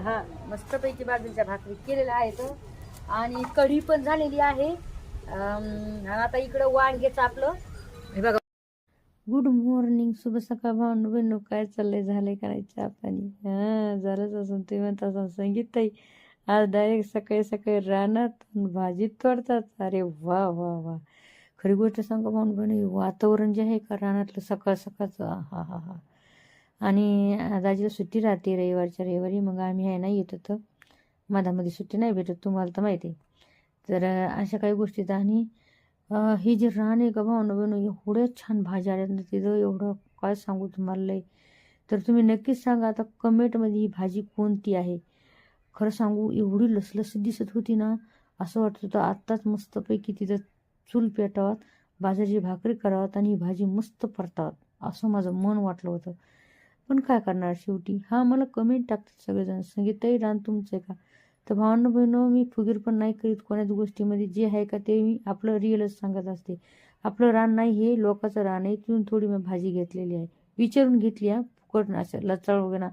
हा मस्तपैकी बाजरीच्या भाकरी केलेल्या आहेत. आणि कढी पण झालेली आहे. आणि आता इकडं वांग्याचं आपलं. हे बघा. गुड मॉर्निंग शुभ सकाळ भावनो बहिणू काय चाललंय? झाले करायचं आपण हा झालंच असून ते म्हणतात असं संगीत ताई. आज डायरेक्ट सकाळी सकाळी रानात भाजी तोडतात. अरे वा वा वा. खरी गोष्ट सांगा भाऊ बहिणी वातावरण जे आहे का रानातलं सकाळ सकाळचं? हा हा हा. आणि दाजीला सुट्टी राहते रविवारच्या रविवारी मग आम्ही आहे ना येत होतं मधामध्ये सुट्टी नाही भेटत तुम्हाला तर माहिती आहे. तर अशा काही गोष्टीत आणि ही हे जे रान आहे का भावना बहिणं एवढ्या छान भाज्या आल्या ना तिथं एवढं काय सांगू तुम्हाला लय. तर तुम्ही नक्कीच सांगा आता कमेंटमध्ये ही भाजी कोणती आहे. खरं सांगू एवढी लसलसी दिसत होती ना असं वाटत होतं आत्ताच मस्तपैकी तिथं चूल पेटावात बाजरीची भाकरी करावात आणि ही भाजी मस्त परतावात असं माझं मन वाटलं होतं. पण काय करणार शेवटी? हा मला कमेंट टाकतात सगळेजण. संगीतही रान तुमचं आहे का? तर भावांना बहिणं मी फुगीर पण नाही करीत कोणाच गोष्टीमध्ये. जे आहे का ते मी आपलं रिअलच सांगत असते. आपलं रान नाही हे लोकांचं रान आहे. तिथून थोडी मी भाजी घेतलेली आहे. विचारून घेतली हा फुकट असं लचाळ वगैरे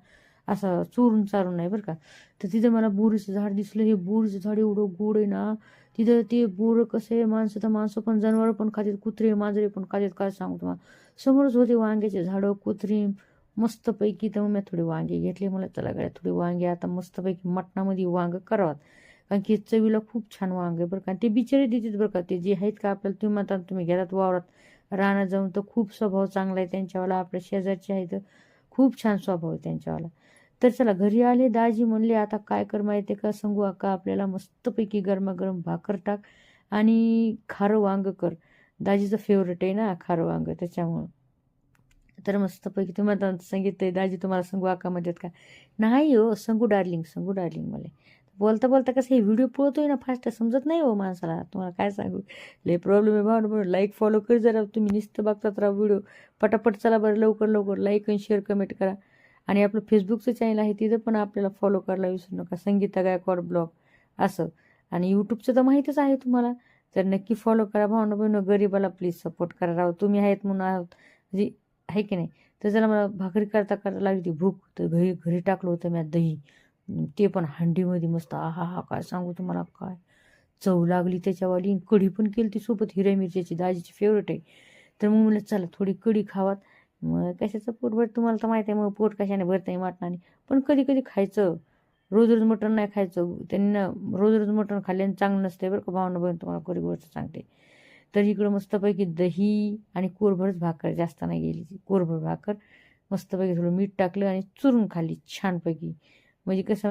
असं चोरून चारून नाही बरं का? तर तिथं मला बोरीचं झाड दिसलं. हे बोरीचं झाड एवढं गोड आहे ना तिथं ते बोर कसं आहे माणसं तर माणसं पण जनावरं पण खातात कुत्रे मांजरे पण खातात काय सांगू तुम्हाला? समोरच होते वांग्याचे झाडं कुत्रीम मस्तपैकी तर मग मी थोडी वांगे घेतले. मला चला गाड्या थोडी वांगे आता मस्तपैकी मटणामध्ये वांग करावात कारण की चवीला खूप छान वांग आहे बरं का. ते बिचारे देतात बरं का. ते जे आहेत का आपल्याला तुम्ही आता तुम्ही घरात वावरात राहणं जाऊन तर खूप स्वभाव चांगला आहे त्यांच्यावाला. आपल्या शेजारचे आहेत खूप छान स्वभाव आहे त्यांच्यावाला. तर चला घरी आले दाजी म्हणले आता काय कर माहिती आहे का? सांगू आका आपल्याला मस्तपैकी गरमागरम भाकर टाक आणि खारं वांग कर. दाजीचं फेवरेट आहे ना खारं वांग त्याच्यामुळं. तर मस्तपैकी तुम्ही आता सांगितलं दाजी तुम्हाला सांगू आका मध्यात का? नाही हो सांगू डार्लिंग सांगू डार्लिंग मला बोलता बोलता कसं हे व्हिडिओ पळतोय ना फास्ट समजत नाही हो माणसाला. तुम्हाला काय सांगू? लय प्रॉब्लेम आहे भावना लाईक फॉलो कर जरा. तुम्ही नुसतं बघतात राहा व्हिडिओ. पटापट चला बरं लवकर लवकर. लाईक आणि शेअर कमेंट करा. आणि आपलं फेसबुकचं चॅनल आहे तिथं पण आपल्याला फॉलो करायला विसरू नका. संगीता गायकवाड ब्लॉग असं. आणि यूट्यूबचं तर माहीतच आहे तुम्हाला. तर नक्की फॉलो करा भावना बहिण गरीबाला प्लीज सपोर्ट करा राव. तुम्ही आहेत म्हणून आहोत. जी म्हणजे आहे की नाही? तर जरा मला भाकरी करता करता लागली ती भूक. तर घरी घरी टाकलं होतं मी दही. ते पण हांडीमध्ये मस्त आहा हा काय सांगू तुम्हाला काय? चव लागली त्याच्यावाली. कढी पण केली ती सोबत हिरव्या मिरच्याची दाजीची फेवरेट आहे. तर मग म्हणलं चला थोडी कढी खावात. मग कशाचं पोट भर तुम्हाला तर माहीत आहे मग पोट कशाने भरतं आहे नाही. पण कधी कधी खायचं. रोज रोज मटण नाही खायचं. त्यांना रोज रोज मटण खाल्ल्याने चांगलं नसते बरं का भावना बहीण तुम्हाला कधी गोष्ट सांगते. तर इकडं मस्तपैकी दही आणि कोरभरच भाकर जास्त नाही गेली ती. कोरभर भाकर मस्तपैकी थोडं मीठ टाकलं आणि चुरून खाल्ली छानपैकी. म्हणजे कसं